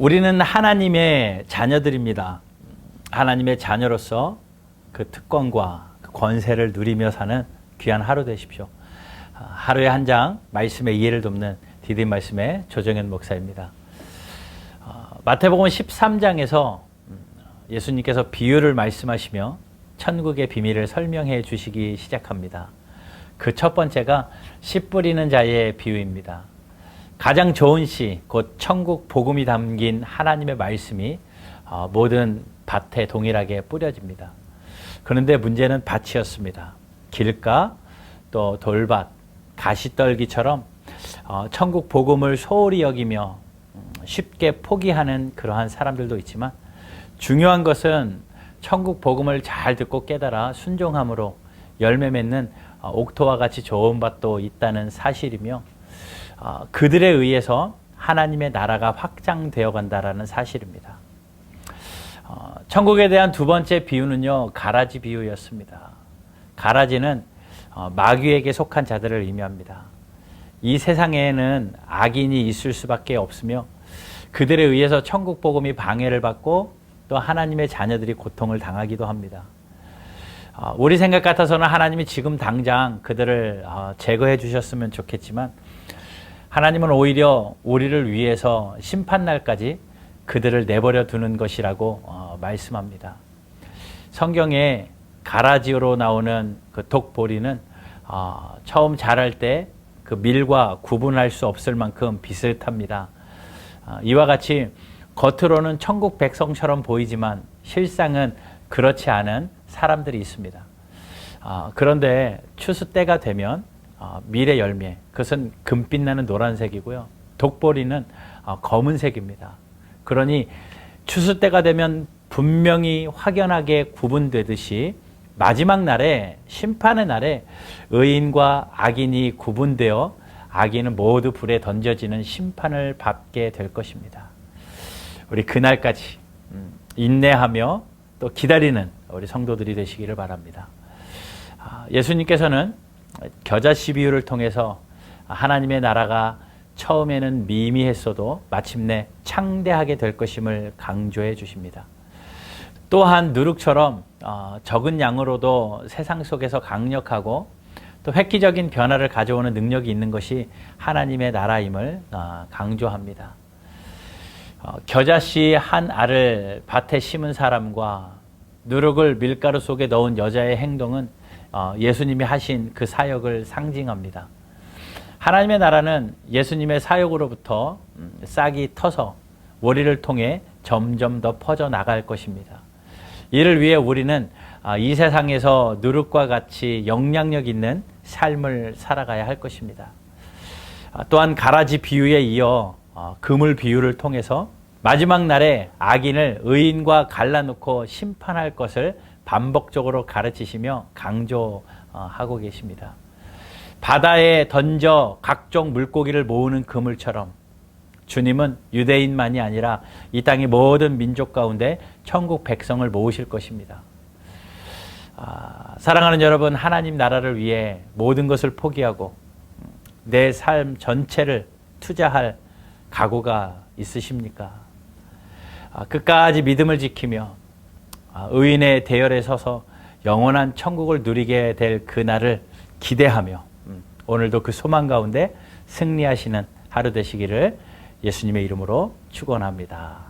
우리는 하나님의 자녀들입니다. 하나님의 자녀로서 그 특권과 그 권세를 누리며 사는 귀한 하루 되십시오. 아, 하루에 한 장 말씀의 이해를 돕는 디딤 말씀의 조정현 목사입니다. 어, 마태복음 13장에서 음, 예수님께서 비유를 말씀하시며 천국의 비밀을 설명해 주시기 시작합니다. 그 첫 번째가 씨 뿌리는 자의 비유입니다. 가장 좋은 씨, 곧 천국 복음이 담긴 하나님의 말씀이 어, 모든 밭에 동일하게 뿌려집니다. 그런데 문제는 밭이었습니다. 길가, 또 돌밭, 가시떨기처럼 어, 천국 복음을 소홀히 여기며 음, 쉽게 포기하는 그러한 사람들도 있지만 중요한 것은 천국 복음을 잘 듣고 깨달아 순종함으로 열매 맺는 어, 옥토와 같이 좋은 밭도 있다는 사실이며 어, 그들에 의해서 하나님의 나라가 확장되어 간다라는 사실입니다. 어, 천국에 대한 두 번째 비유는요 가라지 비유였습니다. 가라지는 어, 마귀에게 속한 자들을 의미합니다. 이 세상에는 악인이 있을 수밖에 없으며 그들에 의해서 천국 복음이 방해를 받고 또 하나님의 자녀들이 고통을 당하기도 합니다. 어, 우리 생각 같아서는 하나님이 지금 당장 그들을 어, 제거해 주셨으면 좋겠지만 하나님은 오히려 우리를 위해서 심판날까지 그들을 내버려 두는 것이라고 어, 말씀합니다. 성경에 가라지로 나오는 그 독보리는 어, 처음 자랄 때 그 밀과 구분할 수 없을 만큼 비슷합니다. 어, 이와 같이 겉으로는 천국 백성처럼 보이지만 실상은 그렇지 않은 사람들이 있습니다. 어, 그런데 추수 때가 되면 어, 밀의 열매, 그것은 금빛 나는 노란색이고요. 독보리는 어, 검은색입니다. 그러니 추수 때가 되면 분명히 확연하게 구분되듯이 마지막 날에 심판의 날에 의인과 악인이 구분되어 악인은 모두 불에 던져지는 심판을 받게 될 것입니다. 우리 그날까지 음, 인내하며 또 기다리는 우리 성도들이 되시기를 바랍니다. 아, 예수님께서는 겨자씨 비유를 통해서 하나님의 나라가 처음에는 미미했어도 마침내 창대하게 될 것임을 강조해 주십니다. 또한 누룩처럼 어, 적은 양으로도 세상 속에서 강력하고 또 획기적인 변화를 가져오는 능력이 있는 것이 하나님의 나라임을 어, 강조합니다. 어, 겨자씨 한 알을 밭에 심은 사람과 누룩을 밀가루 속에 넣은 여자의 행동은 예수님이 하신 그 사역을 상징합니다. 하나님의 나라는 예수님의 사역으로부터 음, 싹이 터서 머리를 통해 점점 더 퍼져 나갈 것입니다. 이를 위해 우리는 아, 이 세상에서 누룩과 같이 영향력 있는 삶을 살아가야 할 것입니다. 아, 또한 가라지 비유에 이어 어, 그물 비유를 통해서 마지막 날에 악인을 의인과 갈라놓고 심판할 것을 반복적으로 가르치시며 강조하고 계십니다. 바다에 던져 각종 물고기를 모으는 그물처럼 주님은 유대인만이 아니라 이 땅의 모든 민족 가운데 천국 백성을 모으실 것입니다. 아, 사랑하는 여러분, 하나님 나라를 위해 모든 것을 포기하고 내 삶 전체를 투자할 각오가 있으십니까? 아, 끝까지 믿음을 지키며 아, 의인의 대열에 서서 영원한 천국을 누리게 될 그날을 기대하며 음, 오늘도 그 소망 가운데 승리하시는 하루 되시기를 예수님의 이름으로 축원합니다.